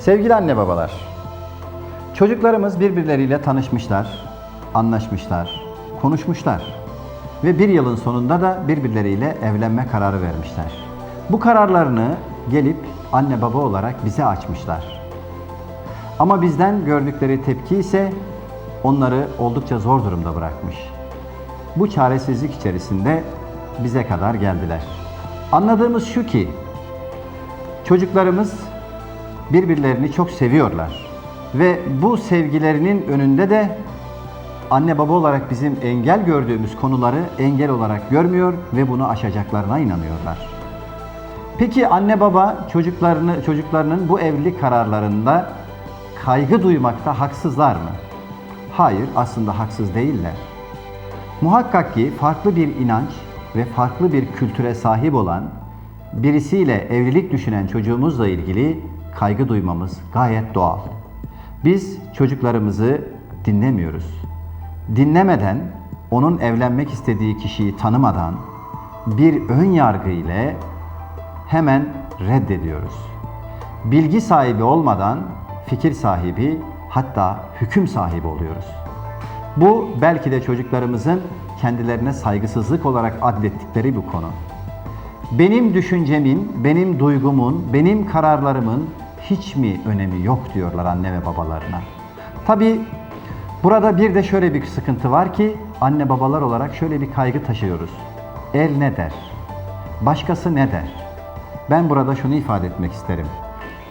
Sevgili anne babalar, çocuklarımız birbirleriyle tanışmışlar, anlaşmışlar, konuşmuşlar ve bir yılın sonunda da birbirleriyle evlenme kararı vermişler. Bu kararlarını gelip anne baba olarak bize açmışlar. Ama bizden gördükleri tepki ise onları oldukça zor durumda bırakmış. Bu çaresizlik içerisinde bize kadar geldiler. Anladığımız şu ki çocuklarımız birbirlerini çok seviyorlar. Ve bu sevgilerinin önünde de anne baba olarak bizim engel gördüğümüz konuları engel olarak görmüyor ve bunu aşacaklarına inanıyorlar. Peki anne baba çocuklarını çocuklarının bu evlilik kararlarında kaygı duymakta haksızlar mı? Hayır, aslında haksız değiller. Muhakkak ki farklı bir inanç ve farklı bir kültüre sahip olan birisiyle evlilik düşünen çocuğumuzla ilgili kaygı duymamız gayet doğal. Biz çocuklarımızı dinlemiyoruz. Dinlemeden, onun evlenmek istediği kişiyi tanımadan bir ön yargı ile hemen reddediyoruz. Bilgi sahibi olmadan fikir sahibi hatta hüküm sahibi oluyoruz. Bu belki de çocuklarımızın kendilerine saygısızlık olarak adlettikleri bir konu. Benim düşüncemin, benim duygumun, benim kararlarımın hiç mi önemi yok diyorlar anne ve babalarına. Tabii burada bir de şöyle bir sıkıntı var ki anne babalar olarak şöyle bir kaygı taşıyoruz. El ne der? Başkası ne der? Ben burada şunu ifade etmek isterim.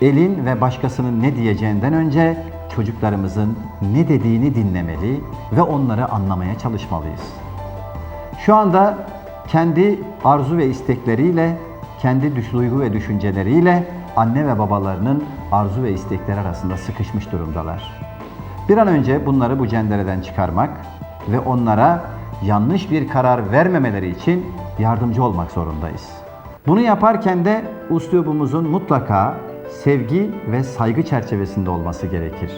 Elin ve başkasının ne diyeceğinden önce çocuklarımızın ne dediğini dinlemeli ve onları anlamaya çalışmalıyız. Şu anda kendi arzu ve istekleriyle, kendi duygu ve düşünceleriyle anne ve babalarının arzu ve istekleri arasında sıkışmış durumdalar. Bir an önce bunları bu cendereden çıkarmak ve onlara yanlış bir karar vermemeleri için yardımcı olmak zorundayız. Bunu yaparken de üslubumuzun mutlaka sevgi ve saygı çerçevesinde olması gerekir.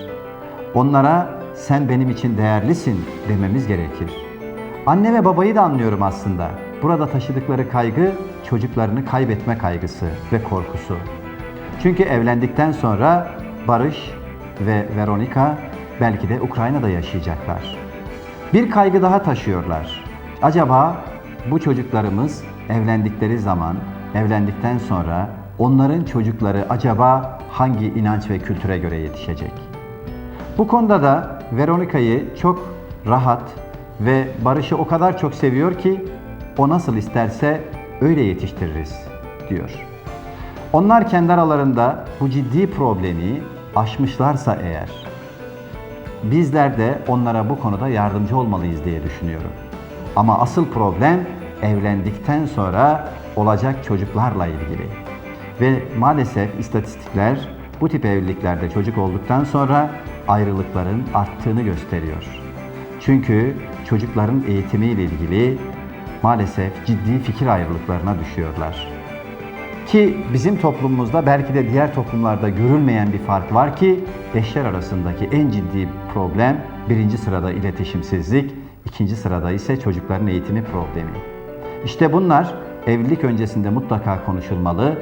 Onlara sen benim için değerlisin dememiz gerekir. Anne ve babayı da anlıyorum aslında. Burada taşıdıkları kaygı çocuklarını kaybetme kaygısı ve korkusu. Çünkü evlendikten sonra Barış ve Veronika belki de Ukrayna'da yaşayacaklar. Bir kaygı daha taşıyorlar. Acaba bu çocuklarımız evlendikleri zaman, evlendikten sonra onların çocukları acaba hangi inanç ve kültüre göre yetişecek? Bu konuda da Veronika'yı çok rahat ve Barış'ı o kadar çok seviyor ki o nasıl isterse öyle yetiştiririz diyor. Onlar kendi aralarında bu ciddi problemi aşmışlarsa eğer bizler de onlara bu konuda yardımcı olmalıyız diye düşünüyorum. Ama asıl problem evlendikten sonra olacak çocuklarla ilgili. Ve maalesef istatistikler bu tip evliliklerde çocuk olduktan sonra ayrılıkların arttığını gösteriyor. Çünkü çocukların eğitimiyle ilgili maalesef ciddi fikir ayrılıklarına düşüyorlar. Ki bizim toplumumuzda belki de diğer toplumlarda görülmeyen bir fark var ki eşler arasındaki en ciddi problem birinci sırada iletişimsizlik, ikinci sırada ise çocukların eğitimi problemi. İşte bunlar evlilik öncesinde mutlaka konuşulmalı,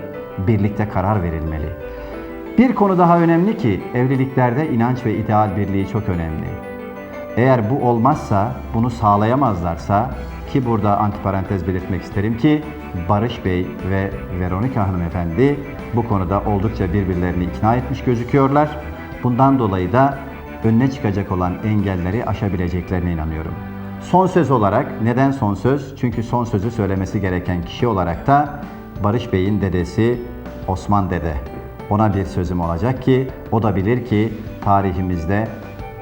birlikte karar verilmeli. Bir konu daha önemli ki evliliklerde inanç ve ideal birliği çok önemli. Eğer bu olmazsa, bunu sağlayamazlarsa ki burada antiparantez belirtmek isterim ki Barış Bey ve Veronika hanımefendi bu konuda oldukça birbirlerini ikna etmiş gözüküyorlar. Bundan dolayı da önüne çıkacak olan engelleri aşabileceklerine inanıyorum. Son söz olarak, neden son söz? Çünkü son sözü söylemesi gereken kişi olarak da Barış Bey'in dedesi Osman Dede. Ona bir sözüm olacak ki o da bilir ki tarihimizde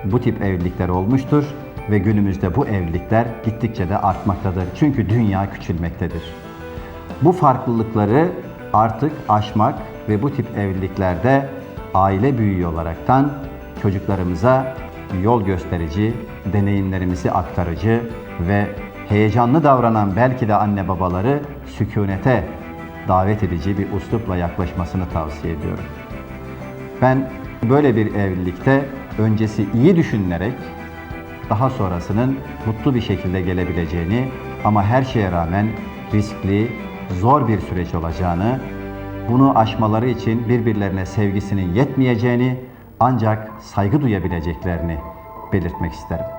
bu tip evlilikler olmuştur ve günümüzde bu evlilikler gittikçe de artmaktadır. Çünkü dünya küçülmektedir. Bu farklılıkları artık aşmak ve bu tip evliliklerde aile büyüğü olaraktan çocuklarımıza yol gösterici, deneyimlerimizi aktarıcı ve heyecanlı davranan belki de anne babaları sükunete davet edici bir üslupla yaklaşmasını tavsiye ediyorum. Ben böyle bir evlilikte öncesi iyi düşünülerek daha sonrasının mutlu bir şekilde gelebileceğini ama her şeye rağmen riskli, zor bir süreç olacağını bunu aşmaları için birbirlerine sevgisinin yetmeyeceğini ancak saygı duyabileceklerini belirtmek isterim.